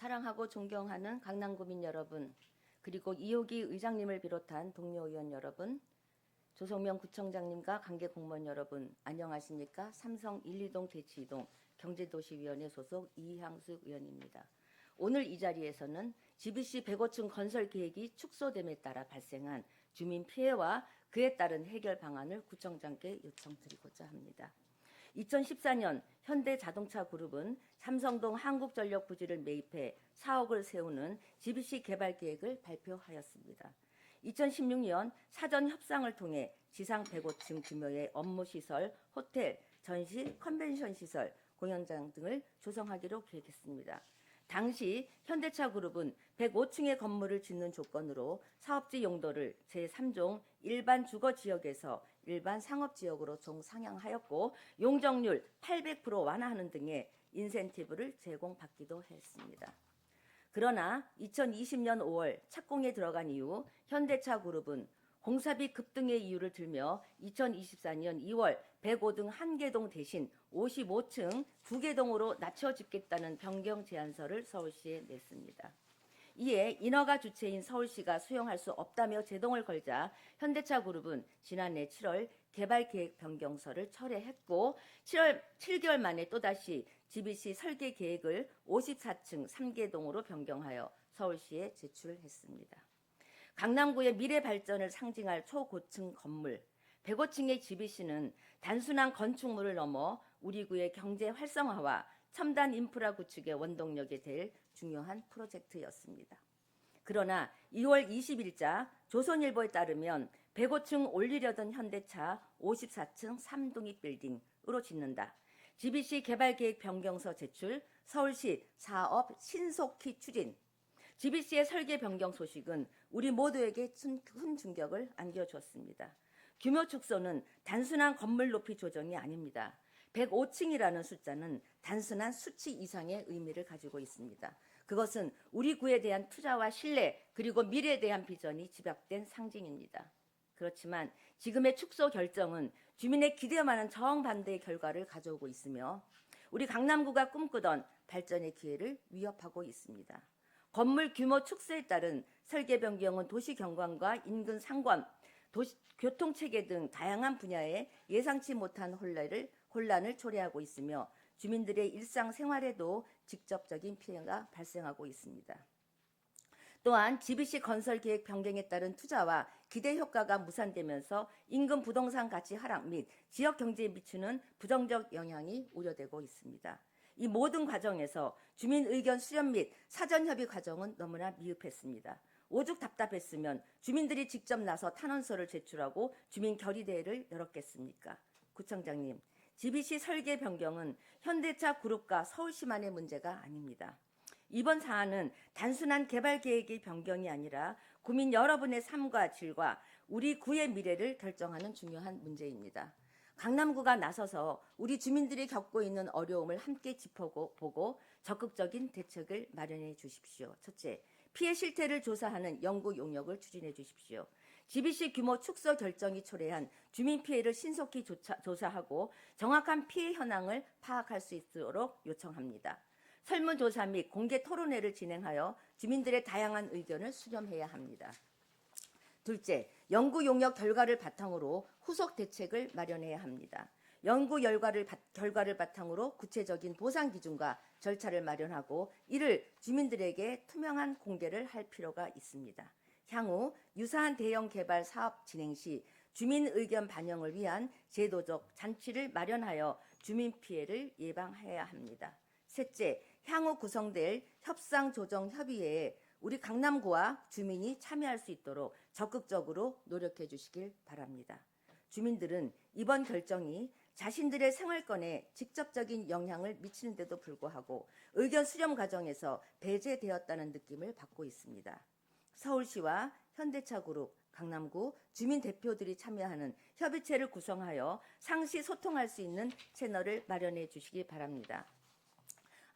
사랑하고 존경하는 강남구민 여러분, 그리고 이호기 의장님을 비롯한 동료 의원 여러분, 조성명 구청장님과 관계 공무원 여러분, 안녕하십니까? 삼성 1, 2동 대치 2동 경제도시위원회 소속 이향숙 의원입니다. 오늘 이 자리에서는 GBC 105층 건설 계획이 축소됨에 따라 발생한 주민 피해와 그에 따른 해결 방안을 구청장께 요청드리고자 합니다. 2014년 현대자동차 그룹은 삼성동 한국전력 부지를 매입해 사옥을 세우는 GBC 개발 계획을 발표하였습니다. 2016년 사전 협상을 통해 지상 105층 규모의 업무 시설, 호텔, 전시, 컨벤션 시설, 공연장 등을 조성하기로 계획했습니다. 당시 현대차 그룹은 105층의 건물을 짓는 조건으로 사업지 용도를 제3종 일반 주거 지역에서 일반 상업 지역으로 종상향하였고 용적률 800% 완화하는 등의 인센티브를 제공받기도 했습니다. 그러나 2020년 5월 착공에 들어간 이후 현대차 그룹은 공사비 급등의 이유를 들며 2024년 2월 105등 1개동 대신 55층 2개동으로 낮춰 짓겠다는 변경 제안서를 서울시에 냈습니다. 이에 인허가 주체인 서울시가 수용할 수 없다며 제동을 걸자 현대차 그룹은 지난해 7월 개발 계획 변경서를 철회했고 7월 7개월 만에 또다시 GBC 설계 계획을 54층 3개동으로 변경하여 서울시에 제출했습니다. 강남구의 미래 발전을 상징할 초고층 건물 105층의 GBC는 단순한 건축물을 넘어 우리 구의 경제 활성화와 첨단 인프라 구축의 원동력이 될 중요한 프로젝트였습니다. 그러나 2월 20일자 조선일보에 따르면 105층 올리려던 현대차 54층 3동이 빌딩으로 짓는다. GBC 개발계획 변경서 제출, 서울시 사업 신속히 추진. GBC의 설계 변경 소식은 우리 모두에게 큰 충격을 안겨주었습니다. 규모 축소는 단순한 건물 높이 조정이 아닙니다. 105층이라는 숫자는 단순한 수치 이상의 의미를 가지고 있습니다. 그것은 우리 구에 대한 투자와 신뢰 그리고 미래에 대한 비전이 집약된 상징입니다. 그렇지만 지금의 축소 결정은 주민의 기대에 많은 정반대의 결과를 가져오고 있으며 우리 강남구가 꿈꾸던 발전의 기회를 위협하고 있습니다. 건물 규모 축소에 따른 설계 변경은 도시 경관과 인근 상권, 도시, 교통 체계 등 다양한 분야에 예상치 못한 혼란을, 혼란을 초래하고 있으며 주민들의 일상 생활에도 직접적인 피해가 발생하고 있습니다. 또한 GBC 건설 계획 변경에 따른 투자와 기대 효과가 무산되면서 인근 부동산 가치 하락 및 지역 경제에 미치는 부정적 영향이 우려되고 있습니다. 이 모든 과정에서 주민 의견 수렴 및 사전 협의 과정은 너무나 미흡했습니다. 오죽 답답했으면 주민들이 직접 나서 탄원서를 제출하고 주민 결의대회를 열었겠습니까? 구청장님, GBC 설계 변경은 현대차 그룹과 서울시만의 문제가 아닙니다. 이번 사안은 단순한 개발 계획의 변경이 아니라 구민 여러분의 삶과 질과 우리 구의 미래를 결정하는 중요한 문제입니다. 강남구가 나서서 우리 주민들이 겪고 있는 어려움을 함께 짚어보고 적극적인 대책을 마련해 주십시오. 첫째, 피해 실태를 조사하는 연구 용역을 추진해 주십시오. GBC 규모 축소 결정이 초래한 주민 피해를 신속히 조사하고 정확한 피해 현황을 파악할 수 있도록 요청합니다. 설문조사 및 공개 토론회를 진행하여 주민들의 다양한 의견을 수렴해야 합니다. 둘째, 연구 용역 결과를 바탕으로 후속 대책을 마련해야 합니다. 연구 결과를, 결과를 바탕으로 구체적인 보상 기준과 절차를 마련하고 이를 주민들에게 투명한 공개를 할 필요가 있습니다. 향후 유사한 대형 개발 사업 진행 시 주민 의견 반영을 위한 제도적 잔치를 마련하여 주민 피해를 예방해야 합니다. 셋째, 향후 구성될 협상 조정 협의회에 우리 강남구와 주민이 참여할 수 있도록 적극적으로 노력해 주시길 바랍니다. 주민들은 이번 결정이 자신들의 생활권에 직접적인 영향을 미치는데도 불구하고 의견 수렴 과정에서 배제되었다는 느낌을 받고 있습니다. 서울시와 현대차그룹, 강남구 주민 대표들이 참여하는 협의체를 구성하여 상시 소통할 수 있는 채널을 마련해 주시기 바랍니다.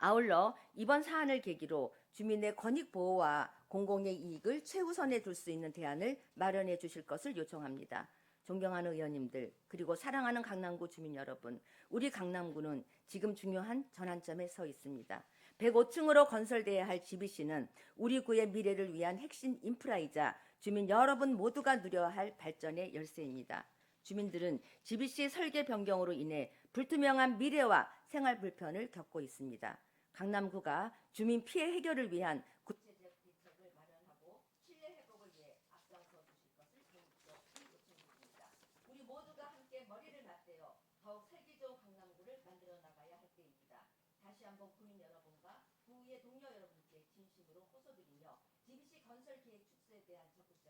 아울러 이번 사안을 계기로 주민의 권익 보호와 공공의 이익을 최우선에 둘 수 있는 대안을 마련해 주실 것을 요청합니다. 존경하는 의원님들, 그리고 사랑하는 강남구 주민 여러분, 우리 강남구는 지금 중요한 전환점에 서 있습니다. 105층으로 건설돼야 할 GBC는 우리 구의 미래를 위한 핵심 인프라이자 주민 여러분 모두가 누려야 할 발전의 열쇠입니다. 주민들은 GBC 설계 변경으로 인해 불투명한 미래와 생활 불편을 겪고 있습니다. 강남구가 주민 피해 해결을 위한 구체적 대책을 마련하고 신뢰 회복을 위해 앞장서 주실 것을 개인적인 요청드립니다. 우리 모두가 함께 머리를 맞대어 더욱 살기 좋은 강남구를 만들어 나가야 할 때입니다. 다시 한번 국민 여러분과 구의 동료 여러분께 진심으로 호소드리며 DBC 건설 계획 축소에 대한 적극